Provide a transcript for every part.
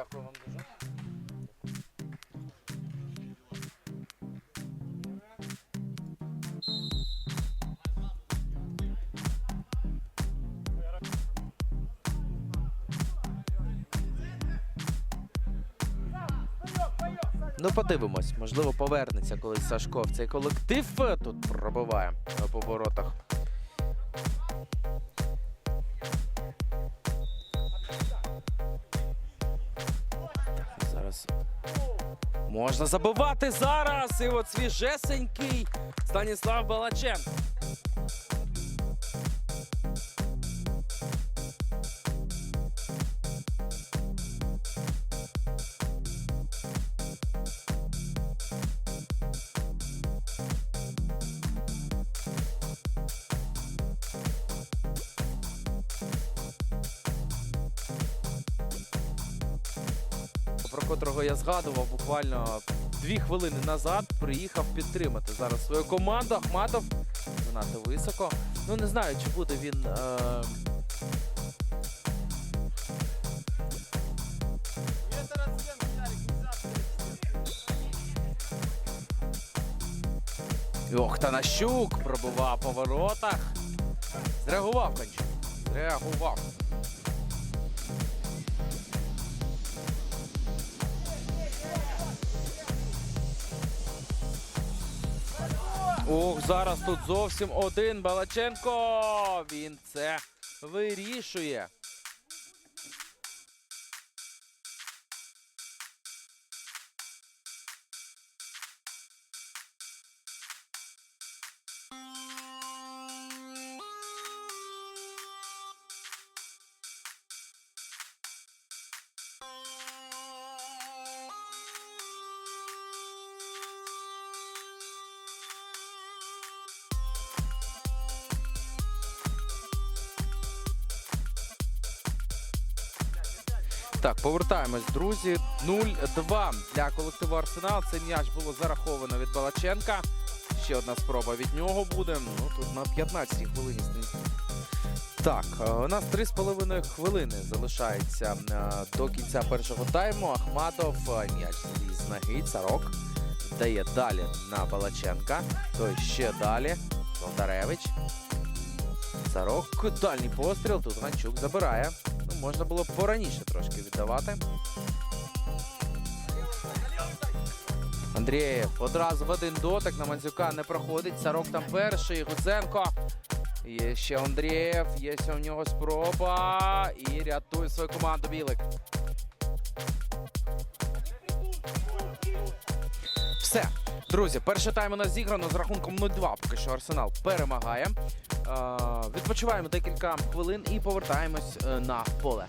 Дякую вам дуже. Ну, подивимось, можливо, повернеться колись Сашко в цей колектив. Тут пробиває е, по воротах. Можна забивати зараз. І от свіжесенький Станіслав Балаченко. Про котрого я згадував буквально дві хвилини назад, приїхав підтримати зараз свою команду. Ахматов занадто високо. Ну не знаю, чи буде він. Е... Ох, Танащук пробував по воротах. Зреагував кончик. Зреагував. Ох, зараз тут зовсім один Балаченко. Він це вирішує. Так, повертаємось, друзі. 0-2 для колективу Арсенал. Цей м'яч було зараховано від Балаченка. Ще одна спроба від нього буде. Ну тут на 15-й хвилині. Так, е, у нас 3,5 хвилини залишається е, до кінця першого тайму. Ахматов е, м'яч з ноги. Царок дає далі на Балаченка. Той ще далі. Болдаревич. Царок. Дальній постріл. Тут Ганчук забирає. Ну, можна було б пораніше трошки віддавати. Андрієв одразу в один дотик на Мандзюка не проходить. Царок там перший. Гуценко. Є ще Андрієв. Є ще у нього спроба. І рятує свою команду Білик. Все. Друзі, перший тайм у нас зіграно з рахунком 0-2. Поки що Арсенал перемагає. Відпочиваємо декілька хвилин і повертаємось е, на поле.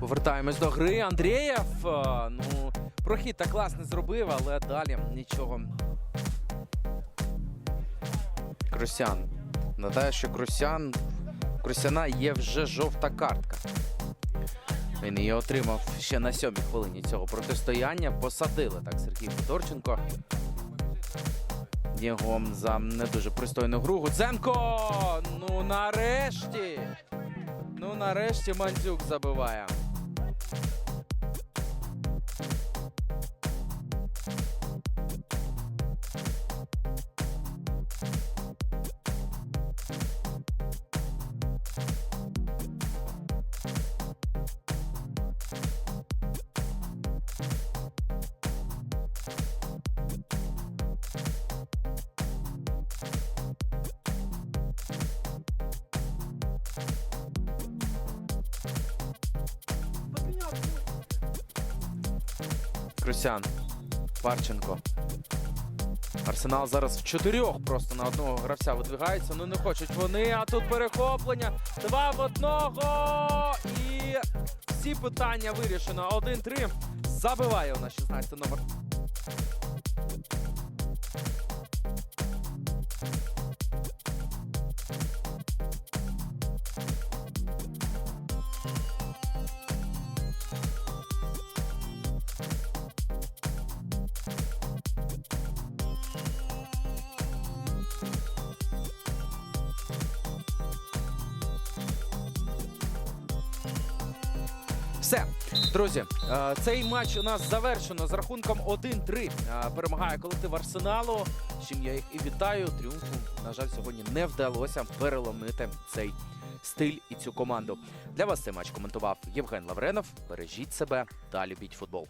Повертаємось до гри. Андрієв. е, Ну, прохід так класно зробив, але далі нічого. Крусян. Що Крусян. Крусяна є вже жовта картка. Він її отримав ще на сьомій хвилині цього протистояння. Посадили так Сергій Федорченко. Його за не дуже пристойну гру. Гудзенко! Ну нарешті! Ну нарешті Мандзюк забиває. Крусян. Парченко. Арсенал зараз в чотирьох просто на одного гравця видвигається. Ну не хочуть вони. А тут перехоплення. Два в одного. І всі питання вирішено. 1-3. Забиває у нас 16 номер. Все, друзі, е, цей матч у нас завершено з рахунком 1-3. Е, Перемагає колектив Арсеналу. з Чим я їх і вітаю. Тріумфу, на жаль, сьогодні не вдалося переломити цей стиль і цю команду. Для вас цей матч коментував Євген Лавренов. Бережіть себе та любіть футбол.